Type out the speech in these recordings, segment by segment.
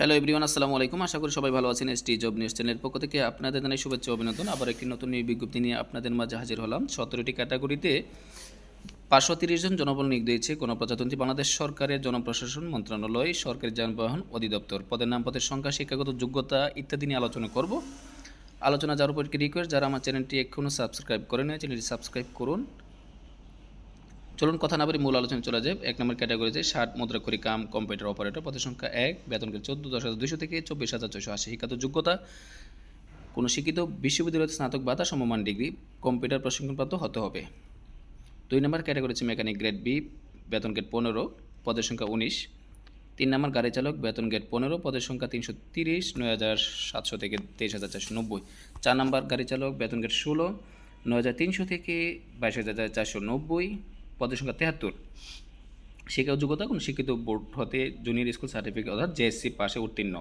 Hello everyone আসসালামু আলাইকুম। আশা করি সবাই ভালো আছেন এসটি জব নিউজ চ্যানেলের পক্ষ থেকে। আপনাদের জানাই শুভেচ্ছা অভিনন্দন। আবার একটি নতুন নিয়োগ বিজ্ঞপ্তি নিয়ে আপনাদের মাঝে হাজির হলাম। সতেরোটি ক্যাটাগরিতে পাঁচশো তিরিশ জন জনবল নিয়োগ দিয়েছে গণপ্রজাতন্ত্রী বাংলাদেশ সরকারের জনপ্রশাসন মন্ত্রণালয়, সরকারি যানবাহন অধিদপ্তর। পদের নাম, পদের সংখ্যা, শিক্ষাগত যোগ্যতা ইত্যাদি নিয়ে আলোচনা করব। আলোচনা যার উপর রিকোয়েস্ট যারা আমার চ্যানেলটি এখনও সাবস্ক্রাইব করেন চ্যানেলটি সাবস্ক্রাইব করুন। চলুন কথা না বলে মূল আলোচনা চলে যায় এক নম্বর ক্যাটাগরিতে ষাট মুদ্রা করি কাম কম্পিউটার অপারেটর পদের সংখ্যা এক বেতন গ্রেড চোদ্দ, দশ হাজার দুশো থেকে চব্বিশ হাজার ছয়শো আশি শিক্ষাত যোগ্যতা। কোনো শিক্ষিত বিশ্ববিদ্যালয়ের স্নাতক বা সমমান ডিগ্রি কম্পিউটার প্রশিক্ষণপ্রাপ্ত হতে হবে। দুই নম্বর ক্যাটাগরি হচ্ছে মেকানিক গ্রেড বি বেতন গ্রেড পনেরো, পদের সংখ্যা উনিশ। তিন নম্বর গাড়ি চালক, বেতন গ্রেড পনেরো, পদের সংখ্যা তিনশো তিরিশ, নয় হাজার সাতশো থেকে তেইশ হাজার চারশো নব্বই। চার নম্বর গাড়ি চালক, বেতন গ্রেড ষোলো, নয় হাজার তিনশো থেকে বাইশ হাজার চারশো নব্বই। পদের সংখ্যা তেহাত্তর। শিক্ষা যোগ্যতা কোনো? শিক্ষিত বোর্ড হতে জুনিয়র স্কুল সার্টিফিকেট অর্থাৎ জেএসসি পাশে উত্তীর্ণ।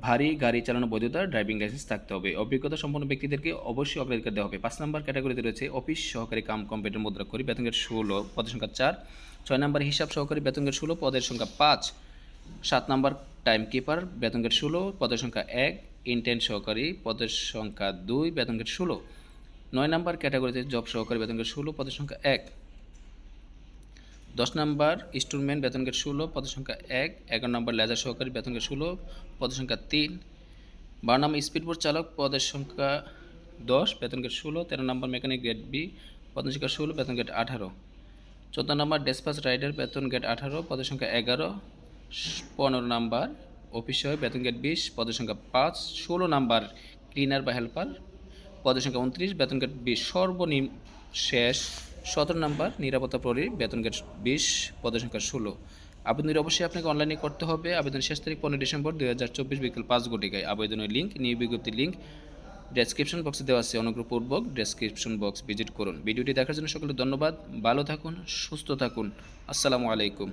ভারী গাড়ি চালানো বৈধতা ড্রাইভিং লাইসেন্স থাকতে হবে। অভিজ্ঞতা সম্পন্ন ব্যক্তিদেরকে অবশ্যই অগ্রাধিকার দেওয়া হবে। পাঁচ নম্বর ক্যাটাগরিতে রয়েছে অফিস সহকারী কাম কম্পিউটার মুদ্রা করি বেতন গ্রেড ষোলো, পদের সংখ্যা চার। ছয় নম্বর হিসাব সহকারী, বেতনের ষোলো, পদের সংখ্যা পাঁচ। সাত নম্বর টাইম কিপার বেতন গ্রেড ষোলো, পদের সংখ্যা এক। ইন্টেন্ট সহকারী, পদের সংখ্যা দুই, বেতনের ষোলো। নয় নম্বর ক্যাটাগরিতে জব সহকারী বেতন গ্রেড ষোলো, পদের সংখ্যা এক। দশ নম্বর ইনস্টলমেন্ট বেতন গেট ষোলো, পদের সংখ্যা এক, এগারো নম্বর লেজার সহকারী বেতন গ্রেড ষোলো, পদের সংখ্যা তিন, বারো নম্বর স্পিডবোট চালক, পদের সংখ্যা দশ, বেতন গেট ষোলো, তেরো নম্বর মেকানিক গ্রেড বি পদের সংখ্যা ষোলো, বেতন গেট আঠারো, চোদ্দ নম্বর ডেসপাস রাইডার বেতন গেট আঠারো, পদের সংখ্যা এগারো, পনেরো নম্বর অফিস সহায়ক বেতন গেট বিশ, পদের সংখ্যা পাঁচ, ষোলো নম্বর ক্লিনার বা হেল্পার পদের সংখ্যা উনত্রিশ, বেতন গেট বিশ, সর্বনিম্ন শেষ সতেরো নম্বর, নিরাপত্তা প্রহরীর বেতন গেট বিশ, পদের সংখ্যা ষোলো। আবেদনের অবশ্যই আপনাকে অনলাইনে করতে হবে। আবেদন শেষ তারিখ পনেরো ডিসেম্বর দুই হাজার চব্বিশ বিকেল পাঁচ ঘটিকায় আবেদনের লিঙ্ক নিয়ে বিজ্ঞপ্তির লিঙ্ক ডেসক্রিপশন বক্সে দেওয়া আছে। অনুগ্রহপূর্বক ডেসক্রিপশন বক্স ভিজিট করুন। ভিডিওটি দেখার জন্য সকলে ধন্যবাদ। ভালো থাকুন, সুস্থ থাকুন। আসসালামু আলাইকুম।